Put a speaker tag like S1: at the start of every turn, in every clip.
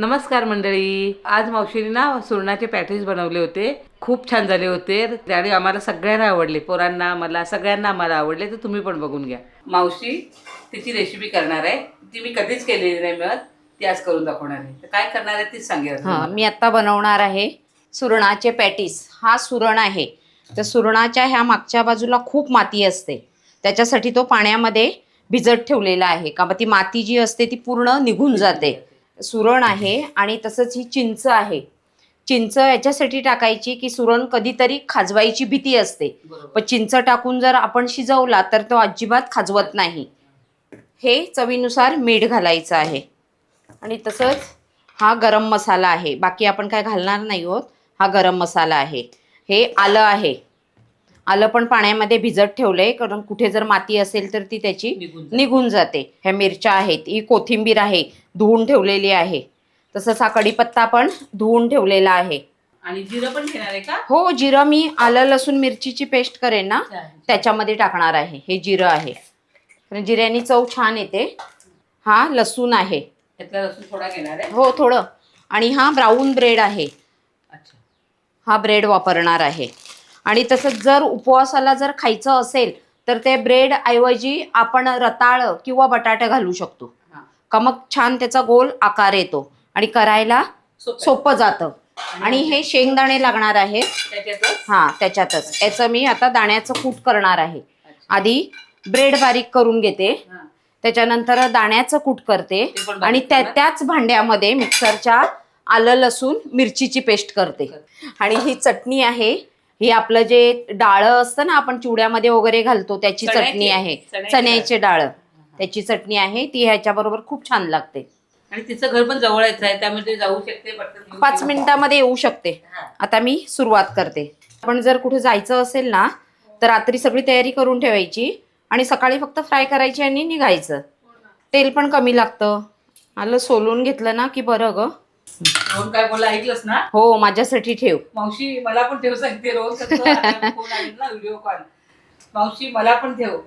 S1: नमस्कार मंडळी. आज मावशीने ना सुरणाचे पॅटीस बनवले होते. खूप छान झाले होते. त्याने आम्हाला सगळ्यांना आवडले. पोरांना मला सगळ्यांना आम्हाला आवडले. तर तुम्ही पण बघून घ्या. मावशी तिची रेसिपी करणार आहे. ती मी कधीच केलेली नाही मिळत. ती आज करून दाखवणार आहे. तर काय करणार आहे तीच सांगेल
S2: मी आता बनवणार आहे सुरणाचे पॅटीस. हा सुरण आहे. तर सुरणाच्या ह्या मागच्या बाजूला खूप माती असते. त्याच्यासाठी तो पाण्यामध्ये भिजत ठेवलेला आहे. का मग ती माती जी असते ती पूर्ण निघून जाते. सुरण आहे आणि तसंच ही चिंच आहे. चिंच याच्यासाठी टाकायची की सुरण कधीतरी खाजवायची भीती असते. पण चिंच टाकून जर आपण शिजवला तर तो अजिबात खाजवत नाही. हे चवीनुसार मीठ घालायचं आहे. आणि तसंच हा गरम मसाला आहे. बाकी आपण काय घालणार नाही आहोत. हा गरम मसाला आहे. हे आलं आहे. आलं पण पाण्यामध्ये भिजत ठेवलंय कारण कुठे जर माती असेल तर ती त्याची
S1: निघून जाते.
S2: ह्या मिरच्या आहेत ही कोथिंबीर आहे धुवून ठेवलेली आहे. तसंच हा कढीपत्ता पण धुवून ठेवलेला आहे.
S1: आणि जिरं पण घेणार आहे का?
S2: हो जिरं मी आलं लसूण मिरचीची पेस्ट करेन ना त्याच्यामध्ये टाकणार आहे. हे जिरं आहे. कारण जिऱ्यानी चव छान येते. हा लसूण आहे.
S1: त्यातला लसूण थोडा घेणार आहे?
S2: हो थोडं. आणि हा ब्राऊन ब्रेड आहे.
S1: अच्छा.
S2: हा ब्रेड वापरणार आहे. आणि तसंच जर उपवासाला जर खायचं असेल तर ते ब्रेड ऐवजी आपण रताळ किंवा बटाटे घालू शकतो. का मग छान त्याचा गोल आकार येतो आणि करायला
S1: सोपं आहे.
S2: जातं. आणि हे शेंगदाणे लागणार
S1: त्याच्यातच?
S2: हां त्याच्यातच. याचं मी आता दाण्याचं कूट करणार आहे. आधी ब्रेड बारीक करून घेते. त्याच्यानंतर दाण्याचं कूट करते. आणि त्या? त्याच भांड्यामध्ये मिक्सरच्या आलं लसूण मिरचीची पेस्ट करते. आणि ही चटणी आहे. ही आपलं जे डाळं असतं ना आपण चिवड्यामध्ये वगैरे घालतो त्याची
S1: चण्याची?
S2: चटणी आहे
S1: चण्याची
S2: चण्याचे डाळ. त्याची चटणी आहे ती ह्याच्याबरोबर खूप छान लागते.
S1: आणि तिचं घर पण जवळच आहे त्यामुळे ते जाऊ शकते पटकन घेऊन
S2: पाच
S1: येऊ.
S2: मिनिटामध्ये येऊ शकते.
S1: हा.
S2: आता मी सुरुवात करते. आपण जर कुठे जायचं असेल ना तर रात्री सगळी तयारी करून ठेवायची आणि सकाळी फक्त फ्राय करायची आणि निघायचं. तेल पण कमी लागतं. आलं सोलून घेतलं ना की बरं ग.
S1: रोहन काय बोला ऐकलंस ना?
S2: हो माझ्यासाठी ठेव.
S1: मावशी मला पण ठेव सांगते फोन ना व्हिडिओ कॉल मावशी मला पण ठेव.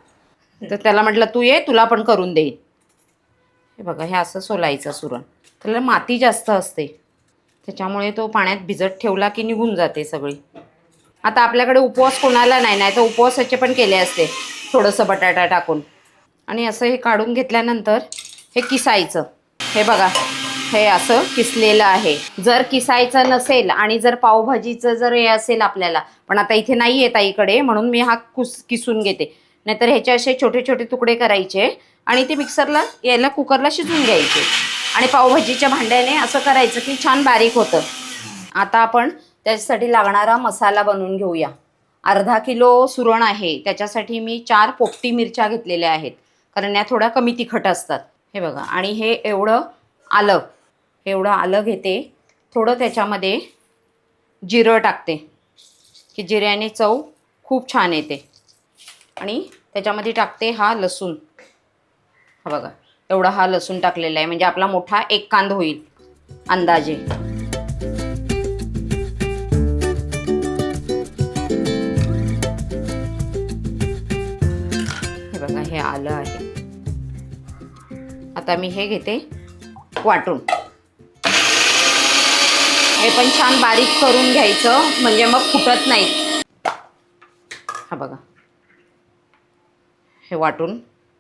S2: तर त्याला म्हटलं तू ये तुला पण करून देईन हे बघा हे असं सोलायचं सुरण त्याला माती जास्त असते. त्याच्यामुळे तो पाण्यात भिजत ठेवला की निघून जाते सगळी. आता आपल्याकडे उपवास कोणाला नाही नाही तर उपवासाचे पण केले असते थोडंसं बटाटा टाकून. आणि असं हे काढून घेतल्यानंतर हे किसायचं. हे बघा. हे असं किसलेलं आहे. जर किसायचं नसेल आणि जर पावभाजीचं जर हे असेल आपल्याला पण आता इथे नाही येत आईकडे म्हणून मी हा कुस किसून घेते. नाहीतर ह्याचे असे छोटे छोटे तुकडे करायचे आणि ते मिक्सरला यायला कुकरला शिजून घ्यायचे. आणि पावभाजीच्या भांड्याने असं करायचं की छान बारीक होतं. आता आपण त्याच्यासाठी लागणारा मसाला बनवून घेऊया. अर्धा किलो सुरण आहे. त्याच्यासाठी मी चार पोपटी मिरच्या घेतलेल्या आहेत. कारण या थोड्या कमी तिखट असतात. हे बघा. आणि हे एवढं आलं. एवढं आलं घेते. थोडं त्याच्यामध्ये जिरं टाकते. की जिऱ्याने चव खूप छान येते. आणि त्याच्यामध्ये टाकते हा लसूण. हा बघा एवढा हा लसूण टाकलेला आहे. म्हणजे आपला मोठा एक कांद होईल अंदाजे. हे बघा हे आलं आहे. आता मी हे घेते वाटून. हे पण छान बारीक करून घ्यायचं म्हणजे मग फुटत नाही. हा बघा. हे वाटून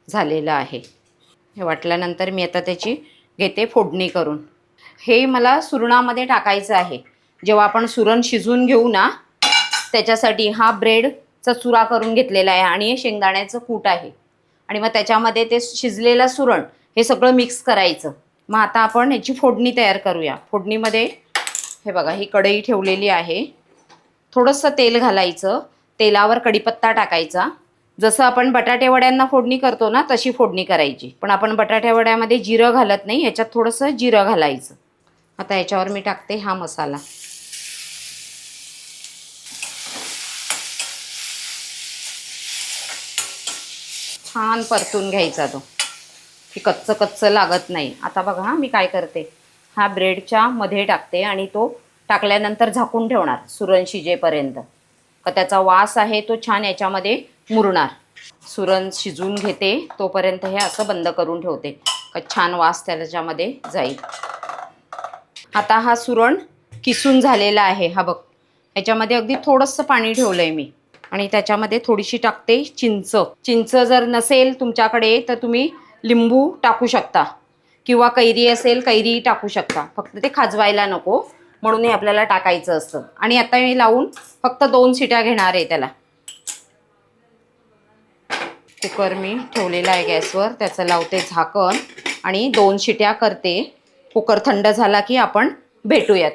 S2: झालेलं आहे. हे वाटल्यानंतर मी आता त्याची घेते फोडणी करून. हे मला सुरणामध्ये टाकायचं आहे. जेव्हा आपण सुरण शिजवून घेऊ ना त्याच्यासाठी हा ब्रेडचा चुरा करून घेतलेला आहे आणि हे शेंगदाण्याचं कूट आहे. आणि मग त्याच्यामध्ये ते शिजलेलं सुरण हे सगळं मिक्स करायचं. मग आता आपण याची फोडणी तयार करूया. फोडणीमध्ये हे बघा ही कढई ठेवलेली आहे. थोडंसं तेल घालायचं. तेलावर कढीपत्ता टाकायचा. जसं आपण बटाटेवड्यांना फोडणी करतो ना तशी फोडणी करायची. पण आपण बटाट्यावड्यामध्ये जिरं घालत नाही याच्यात थोडंसं जिरं घालायचं. आता याच्यावर मी टाकते हा मसाला. छान परतून घ्यायचा तो. की कच्चं कच्चं लागत नाही. आता बघा मी काय करते? हा ब्रेडच्या मध्ये टाकते आणि तो टाकल्यानंतर झाकून ठेवणार सुरण शिजेपर्यंत का त्याचा वास आहे तो छान याच्यामध्ये मुरणार. सुरण शिजवून घेते तोपर्यंत हे असं बंद करून ठेवते. का छान वास त्याच्यामध्ये जाईल. आता हा सुरण किसून झालेला आहे हा बघ. ह्याच्यामध्ये अगदी थोडंसं पाणी ठेवलं आहे मी. आणि त्याच्यामध्ये थोडीशी टाकते चिंच. चिंच जर नसेल तुमच्याकडे तर तुम्ही लिंबू टाकू शकता. किंवा कैरी असेल कैरी टाकू शकता. फक्त ते खाजवायला नको. म्हणून हे आपल्याला टाकायचं असतं. आणि आता मी लावून फक्त दोन शिट्या घेणार आहे त्याला. कुकर मी ठेवलेला आहे गॅसवर. त्याचं लावते झाकण. आणि दोन शिट्या करते. कुकर थंड झाला की आपण भेटूयात.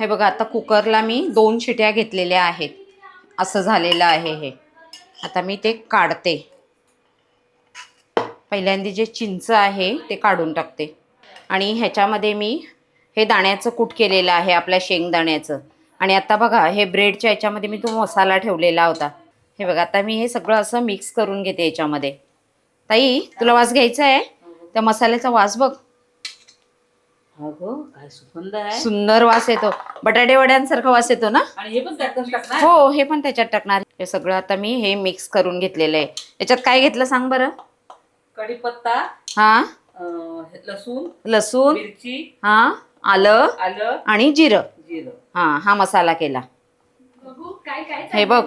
S2: हे बघा आता कुकरला मी दोन शिट्या घेतलेल्या आहेत. असं झालेलं आहे हे. आता मी ते काढते. पहिल्यांदा जे चिंच आहे ते काढून टाकते. आणि ह्याच्यामध्ये मी हे दाण्याचं कूट केलेलं आहे आपल्या शेंगदाण्याचं. आणि आता बघा हे ब्रेडच्या ह्याच्यामध्ये मी तो मसाला ठेवलेला होता. हे बघा आता मी हे सगळं असं मिक्स करून घेते याच्यामध्ये ताई तुला वास घ्यायचा आहे? त्या मसाल्याचा वास बघ. सुंदर वास येतो. बटाटे वड्यांसारखा वास येतो ना?
S1: हे
S2: हो हे पण त्याच्यात टाकणार. हे सगळं आता मी हे मिक्स करून घेतलेलं आहे. याच्यात काय घेतलं सांग बरं?
S1: कढीपत्ता
S2: हा?
S1: अं, लसूण
S2: लसूण
S1: मिरची
S2: हा आलं
S1: आलं
S2: आणि जिरं.
S1: जिरं.
S2: हा हा मसाला केला.
S3: बघू काय काय
S2: हे बघ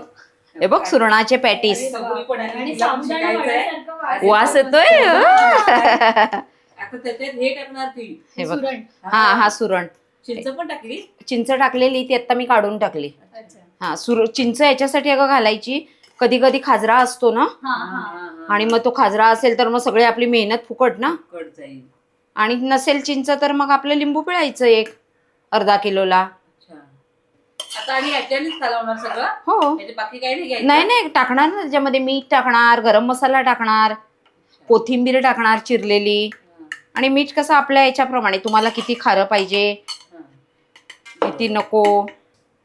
S2: हे बघ सुरणाचे पॅटीस.
S1: सगळी पण आहे.
S3: आणि
S1: तिला पण
S3: साबुदाणा
S1: शिकायचंय.
S3: वड्यासारखं वास
S2: वास
S3: येतो.
S2: येतोय?
S1: आता त्याच्यात हे टाकणार ती.
S2: हे बघ.
S3: सुरण.
S2: हा हा सुरण.
S1: चिंच पण टाकली?
S2: चिंच टाकलेली ती आता मी काढून टाकली.
S3: अच्छा.
S2: हा सुर चिंच याच्यासाठी अगं घालायची. कधी कधी खाजरा असतो ना? आणि मग तो खाजरा असेल तर मग सगळी आपली मेहनत फुकट ना?
S1: कट जाईल.
S2: आणि नसेल चिंच तर मग आपलं लिंबू पिळायचं एक अर्धा किलोला.
S1: अच्छा. आता आणि याच्यानेच कालवणार सगळं?
S2: हो.
S1: याचे बाकी काही नाही घ्यायचं?
S2: नाही नाही टाकणार ना. त्याच्यामध्ये मीठ टाकणार गरम मसाला टाकणार कोथिंबीर टाकणार चिरलेली.
S1: हा,
S2: आणि मीठ कसं आपल्या याच्याप्रमाणे तुम्हाला किती खारं पाहिजे?
S1: हा.
S2: किती नको?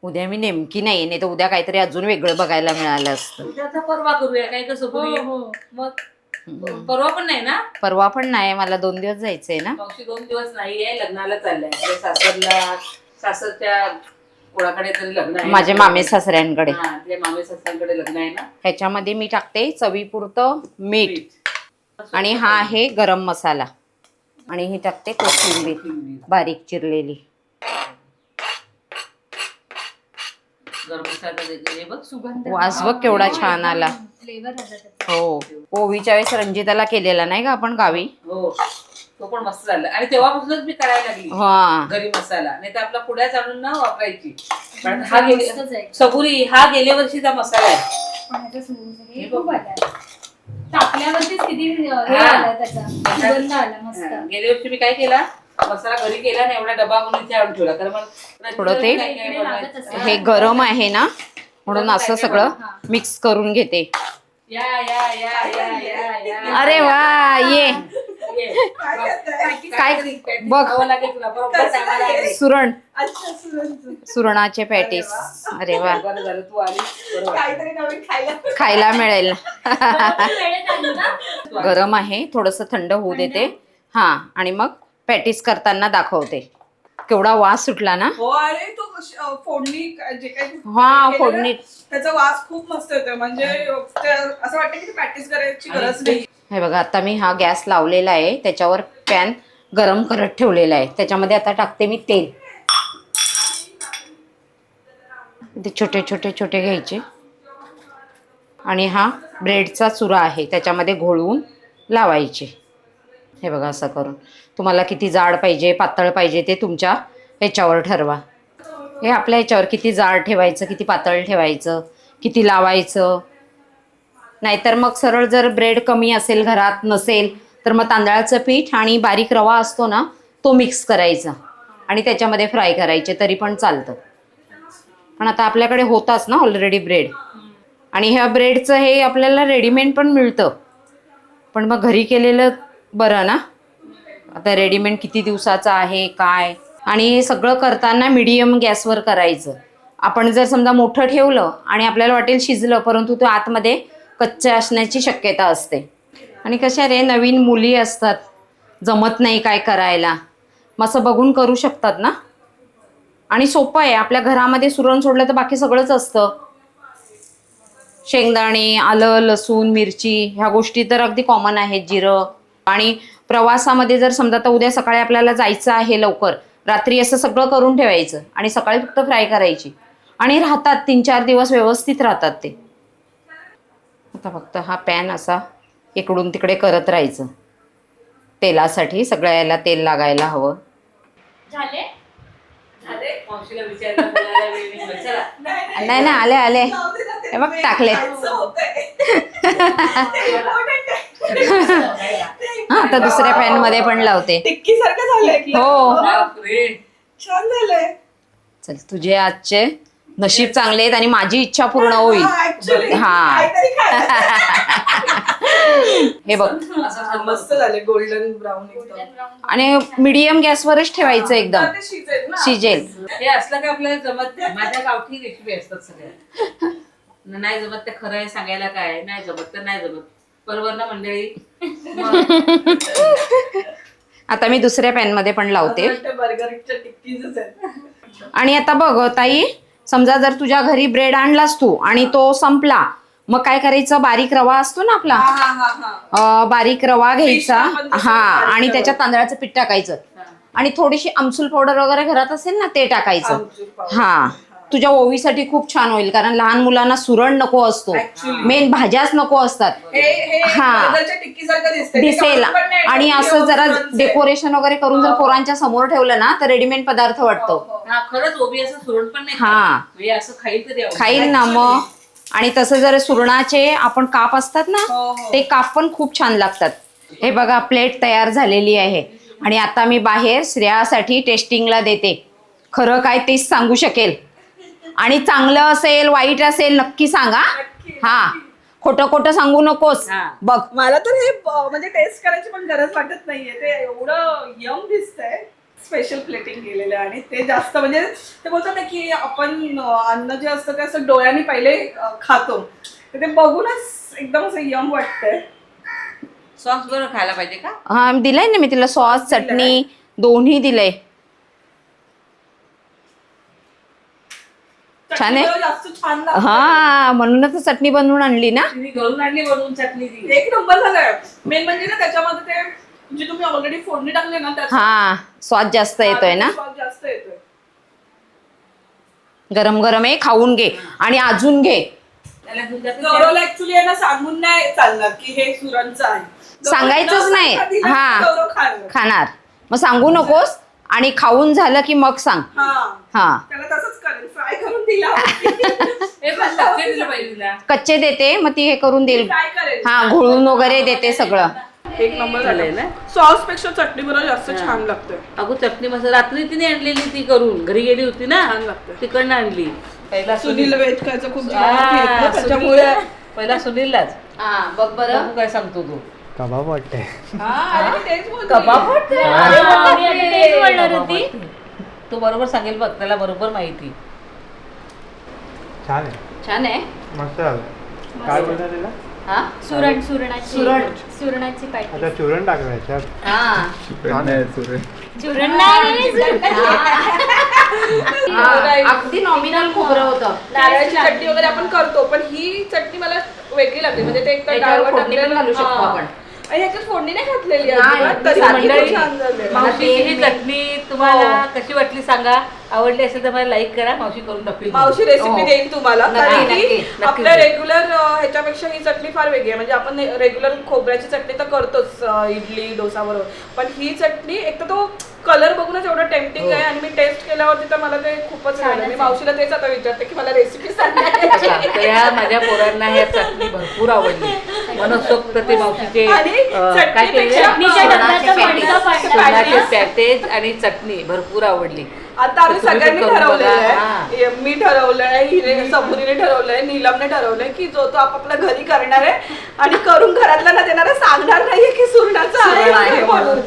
S2: उद्या मी नेमकी नाही नाही तर उद्या काहीतरी अजून वेगळं बघायला मिळालं असतं.
S1: उद्याचा परवा करूया काय कसं
S3: हो
S1: करूया
S3: हो.
S1: मग
S2: हम्म.
S1: परवा पण नाही ना?
S2: परवा पण नाही मला दोन दिवस जायचंय ना.
S1: मावशी दोन दिवस नाही आहे लग्नाला चाललंय आपल्या सासरला सासरच्या कोणाकडे तरी लग्न आहे
S2: माझे मामे सासऱ्यांकडे.
S1: हा आपल्या मामे सासऱ्यांकडे लग्न आहे ना?
S2: ह्याच्यामध्ये मी टाकते चवीपुरतं मीठ. आणि हा आहे गरम मसाला. आणि ही टाकते कोथिंबीर. बारीक चिरलेली
S1: गरम मसाला देते बघ
S3: सुगंध
S2: वास बघ केवढा छान आला. हो. ओवीच्या वेळेस रंजिताला केलेला नाही का आपण गावी?
S1: हो. तो पण मस्त झाला. आणि तेव्हापासूनच मी करायला लागली.
S2: हा.
S1: घरी मसाला. नाही तर आपला पुड्याच आणून ना वापरायची. पण हा गेले. सबुरी हा गेल्या वर्षीचा मसाला आहे.
S3: हे
S1: हे
S3: टाकल्यावरतीच किती हे
S1: हा. हा, गेल्या वर्षी मी काय केला? मसाला घरी केला आणि एवढा डबा म्हणून इथे आणून ठेवला. कारण मला
S2: थोडं ते-
S1: काय काय
S3: इकडे लागत
S1: बनवायचं.
S3: असेल.
S2: हे गरम आहे ना म्हणून असं सगळं. मिक्स करून घेते.
S1: या या या या या या.
S2: अरे वा ये.
S1: ये.
S2: काय बघ.
S1: खावं लागेल तुला. बरोबर टायमाला आली.
S2: सुरण. सुरणाचे पॅटीस अरे वा.
S1: बरं झालं तू आली बरोबर.
S2: खायला. मिळेल. गरम आहे थोडंसं थंड होऊ देते. हा आणि मग पॅटीस करताना दाखवते. केवढा वास सुटला ना?
S4: हो अरे तो श- अ, फोडणी का- जे काही
S2: हा, फोडणी.
S4: त्याचा वास खूप मस्त येतो म्हणजे ते असं वाटतं की प्रॅक्टिस करायची गरज नाही.
S2: हे बघा आता मी हा गॅस लावलेला आहे. त्याच्यावर पॅन गरम करत ठेवलेला आहे. त्याच्यामध्ये आता टाकते मी तेल. ते छोटे छोटे छोटे घ्यायचे. आणि हा ब्रेडचा चुरा आहे. त्याच्यामध्ये घोळवून लावायचे. हे बघा असं करून. तुम्हाला किती जाड पाहिजे पातळ पाहिजे ते तुमच्या ह्याच्यावर ठरवा. हे आपल्या ह्याच्यावर किती जाड ठेवायचं किती पातळ ठेवायचं किती लावायचं. नाहीतर मग सरळ जर ब्रेड कमी असेल घरात नसेल तर मग तांदळाचं पीठ आणि बारीक रवा असतो ना तो मिक्स करायचा. आणि त्याच्यामध्ये फ्राय करायचे तरी पण चालतं. पण आता आपल्याकडे होताच ना ऑलरेडी ब्रेड आणि ह्या ब्रेडचं हे आपल्याला रेडीमेड पण मिळतं. पण मग घरी केलेलं बरं ना? आता रेडीमेड किती दिवसाचं आहे काय? आणि हे सगळं करताना मिडियम गॅसवर करायचं. आपण जर समजा मोठं ठेवलं आणि आपल्याला वाटेल शिजलं परंतु तो आतमध्ये कच्च्या असण्याची शक्यता असते. आणि कशा रे नवीन मुली असतात. जमत नाही काय करायला. मग असं बघून करू शकतात ना? आणि सोपं आहे. आपल्या घरामध्ये सुरण सोडलं तर बाकी सगळंच असतं. शेंगदाणे आलं लसूण मिरची ह्या गोष्टी तर अगदी कॉमन आहेत. जिरं आणि प्रवासामध्ये जर समजा आता उद्या सकाळी आपल्याला जायचं आहे लवकर रात्री असं सगळं करून ठेवायचं आणि सकाळी फक्त फ्राय करायची आणि राहतात तीन चार दिवस व्यवस्थित राहतात ते. आता फक्त हा पॅन असा इकडून तिकडे करत राहायचं. तेलासाठी सगळ्या याला तेल लागायला हवं.
S1: नाही. मिळत. चला.
S2: नाही ना आले आले. हे बघ, टाकले. हा आता दुसऱ्या पॅनमध्ये पण लावते
S4: टिक्की सारखं झालंय की
S2: हो.
S4: छान झालंय
S2: चल तुझे आजचे नशीब चांगले आहेत आणि माझी इच्छा पूर्ण होईल
S4: हा, actually.
S2: हा.
S4: काहीतरी.
S2: हे बघ
S1: असं
S4: मस्त झाले गोल्डन ब्राऊन एकदम
S2: आणि मिडियम गॅसवरच ठेवायचं एकदम
S4: ते शिजेल ना.
S2: शिजेल
S1: हे असलं का आपल्याला जमत नाही. माझ्या गावठी रेसिपी असतात सगळ्या न- नाही जमत ते खरं आहे सांगायला काय आहे. नाही जमत तर नाही जमत बरोबर ना मंडळी
S2: आता मी दुसऱ्या पॅनमध्ये पण लावते. आणि आता बघ ताई समजा जर तुझ्या घरी ब्रेड आणलास तू आणि तो संपला मग काय करायचं? बारीक रवा असतो ना आपला?
S4: हा हा हा हा.
S2: बारीक रवा घ्यायचा. हा आणि
S4: रवा.
S2: त्याच्यात तांदळाचं पीठ टाकायचं. आणि थोडीशी आमसूल पावडर वगैरे घरात असेल ना ते टाकायचं. हा. तुझ्या ओवीसाठी खूप छान होईल कारण लहान मुलांना सुरण नको असतो
S4: Actually.
S2: मेन भाज्याच नको असतात
S4: हे हे
S2: हा.
S4: बर्गरच्या टिक्कीसारखं दिसतंय. ते
S2: दिसेल
S4: कापून पण नाही
S2: आणि असं जरा. डेकोरेशन वगैरे करून जर पोरांच्या समोर ठेवलं ना तर रेडीमेड पदार्थ वाटतो
S4: हो.
S1: हा खरंच ओबी असं सोडून पण नाही
S2: हा.
S1: खात. म्हणजे असं खाईल तरी आवडेल.
S2: खाईल ना मग आणि तसं जर सुरणाचे आपण काप असतात ना
S4: हो, हो.
S2: ते काप पण खूप छान लागतात हे बघा प्लेट तयार झालेली आहे आणि आता मी बाहेर श्रेयासाठी टेस्टिंगला देते खरं काय तेच सांगू शकेल आणि चांगलं असेल वाईट असेल नक्की सांगा. हा. खोटं खोटं सांगू नकोस.
S1: हा.
S2: बघ.
S4: मला तर हे ब- म्हणजे टेस्ट करायची पण गरज वाटत नाहीये. ते एवढं यम दिसतंय स्पेशल प्लेटिंग केलेलं आहे आणि ते जास्त म्हणजे ते बोलतात ना की आपण अं, अन्न जे असतं ते असं डोळ्यांनी पहिले अं, खातो. तर ते बघूनच एकदम असं यम वाटतंय.
S1: सॉस बरोबर खायला पाहिजे का?
S2: हा दिलंय ना मी तिला सॉस चटणी दोन्ही दिलंय. छान आहे? हा म्हणूनच चटणी बनवून आणली ना?
S1: तिने घरून आणली बनवून चटणी ती.
S4: एक नंबर झालाय. मेन म्हणजे ना त्याच्यामध्ये ते जे तुम्ही ऑलरेडी फोडणी टाकले ना त्याचा
S2: हा स्वाद जास्त येतोय ना?
S4: स्वाद जास्त येतोय.
S2: गरम गरम आहे खाऊन घे आणि अजून घे.
S1: त्याला दुधाचं
S4: गौरवला ऍक्च्युली आहे ना सांगून नाही चालणार की हे आहे.
S2: सांगायचंच नाही. हा.
S4: खाणार.
S2: मग सांगू नकोस? आणि खाऊन झालं की मग सांग.
S4: हा.
S2: हा.
S1: हे कच्चे
S2: देते मग ती हे करून देईल. हा घोळून वगैरे देते सगळं.
S4: एक नंबर
S1: झालंय ना?
S4: सॉसपेक्षा चटणी बरोबर जास्त छान लागतंय
S1: अगो चटणी मसाला रात्री तिने आणलेली ती करून. घरी गेली होती ना?
S4: लागतं.
S1: तिकडनं आणली. पहिला
S4: सुनील खूप
S1: हा,
S4: येतं ना,
S1: सुनील-
S4: त्याच्यामुळे
S1: पहिला सुनीललाच.
S2: हा बघ
S1: बघू काय सांगतो तू.
S5: कबाब वाटते
S4: हा.
S1: कबाब
S3: अरे वा, मी आता तेच बोलणार होती.
S1: तो बरोबर सांगेल बघ त्याला बरोबर माहिती.
S5: छान आहे.
S2: छान आहे?
S5: मस्त झालं. काय बोलणार तिला
S2: हा?
S3: सुरण सुरणाची
S2: सुरण.
S3: सुरणाची पाहिजे
S5: आता चुरण टाकलं याच्यात
S2: हा.
S5: छान आहे चुरण
S3: सुरण नाही
S2: हा, अगदी नॉमिनल खोबरं होतं.
S4: नारळाची चटणी वगैरे आपण करतो पण ही चटणी मला वेगळी लागली. म्हणजे ते एक तर
S2: त्याच्यावर
S4: डाळवर
S2: फोडणी पण
S4: टाकलेलं-
S2: घालू शकतो
S4: हा.
S2: आपण.
S4: ह्याच्यात फोडणी नाही घातलेली
S2: नाही,
S4: अजिबात, तरी छान झाले.
S1: ही
S2: मी-
S1: चटणी तुम्हाला कशी वाटली सांगा. आवडली असेल तर मला लाईक करा मावशी करून टाकली
S4: मावशी रेसिपी
S2: हो.
S4: देईन तुम्हाला. कारण की आपल्या. रेग्युलर ह्याच्यापेक्षा ही चटणी फार वेगळी आहे. म्हणजे आपण रेग्युलर खोबऱ्याची चटणी तर करतोच इडली डोसा बरोबर. पण ही चटणी एक तर तो कलर बघूनच एवढं टेम्पटिंग आहे आणि मी टेस्ट केल्यावरती तर मला ते खूपच मी मावशीला तेच आता विचारते की मला रेसिपी
S1: ह्या माझ्या पोरांना ह्या चटणी भरपूर आवडली. मनसोक्त ते मावशीचे काय केले आणि चटणी भरपूर आवडली.
S4: आता आम्ही सगळ्यांनी ठरवलेलं. आहे. मी ठरवलंय हिने सबुरीने ठरवलंय नीलमने ठरवलंय की जो तो आपापल्या घरी करणार आहे आणि करून घरातल्यांना देणार आहे सांगणार नाहीये की सुरणाचं
S2: सुरण आहे
S4: म्हणून.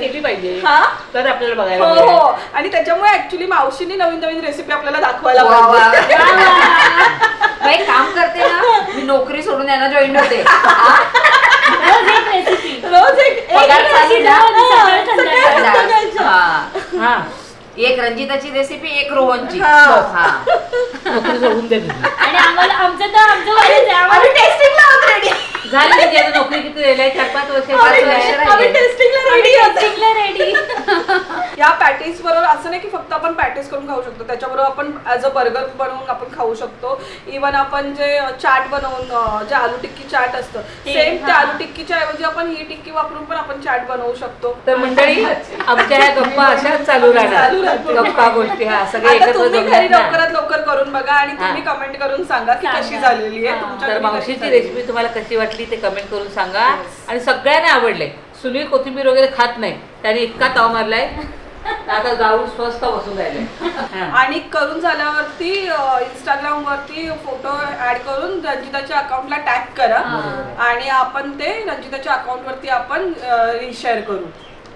S1: केली पाहिजे.
S4: हा?
S1: तर आपल्याला बघायला
S4: हो
S1: मिळेल.
S4: हो आणि त्याच्यामुळे ऍक्च्युली मावशीने नवीन नवीन रेसिपी आपल्याला दाखवायला
S2: वा, वा.
S4: पाहिजे.
S2: बाई काम करते ना मी नोकरी सोडून यांना जॉईन होते.
S3: रोज एक
S4: एक
S2: पगार चालू ना?
S3: सकाळ संध्याकाळ
S4: संध्याकाळचं.
S2: हा.
S1: हा
S2: एक रंजिताची रेसिपी एक रोहनची
S4: हा.
S2: हा
S1: नोकरी सोडून दे तुझी
S3: आणि आम्हाला आमचं तर आमचं आहे आम्हाला
S1: झाली म्हणजे आता नोकरी किती आहे? चार पाच वर्ष पाच
S4: आम्ही
S1: वर्ष
S4: आम्ही टेस्टिंगला रेडी
S3: टेस्टिंगला रेडी
S4: या पॅटीस बरोबर असं नाही की फक्त आपण पॅटीस करून खाऊ शकतो त्याच्याबरोबर आपण ॲज अ बर्गर बनवून आपण खाऊ शकतो इवन आपण जे चाट बनवून अं, जे आलू टिक्की चाट असतं सेम त्या
S3: हा.
S4: आलू टिक्कीच्या ऐवजी आपण ही टिक्की वापरून पण आपण चाट बनवू शकतो
S1: तर मंडळी आमच्या ह्या गप्पा अशाच चालू
S4: चालू
S1: राहणार
S4: राहतील.
S1: गप्पा गोष्टी हा सगळे
S4: आता
S1: एकत्र
S4: तुम्ही घरी
S1: जमणार ना.
S4: लवकरात लवकर करून बघा आणि. तुम्ही कमेंट करून सांगा की कशी
S3: सांगा.
S4: झालेली आहे. तुमच्या
S1: तर
S4: घरी कशी
S1: मावशीची
S4: झालेली आहे.
S1: रेसिपी तुम्हाला कशी वाटली ते कमेंट करून सांगा. आणि सगळ्यांना आवडले. सुनील कोथिंबीर वगैरे खात नाही. त्याने इतका ताव मारलाय. आता जाऊन स्वस्त बसून राहिले.
S4: आणि करून झाल्यावरती इंस्टाग्राम वरती फोटो ऍड करून रंजिताच्या अकाउंटला टॅग करा. आणि आपण ते रंजिताच्या अकाउंट वरती आपण शेअर करू.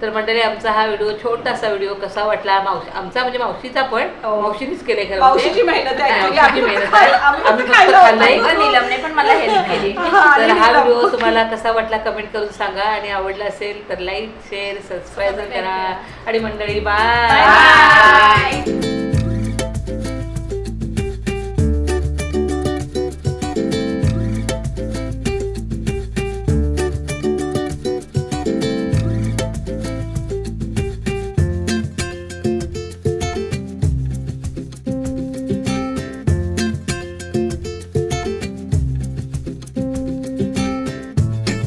S1: तर मंडळी आमचा हा व्हिडिओ छोटासा व्हिडिओ कसा वाटला मावशी आमचा म्हणजे मावशीचा पण
S4: हो.
S1: मावशीनीच केले खरं
S4: मावशीची
S1: म्हणजे.
S4: मेहनत आहे actually.
S1: मावशीची
S4: आम्ही फक्त
S1: मेहनत आहे
S4: आम्ही फक्त
S1: आम्ही फक्त
S4: खायला
S1: खाल्लंय
S4: होतो.
S2: नीलमने पण मला हेल्प केली
S4: हा,
S1: तर
S4: आणि
S1: हा. व्हिडिओ तुम्हाला कसा वाटला कमेंट करून सांगा आणि आवडला असेल तर लाईक शेअर सबस्क्राईब करा आणि मंडळी बाय
S2: Bye.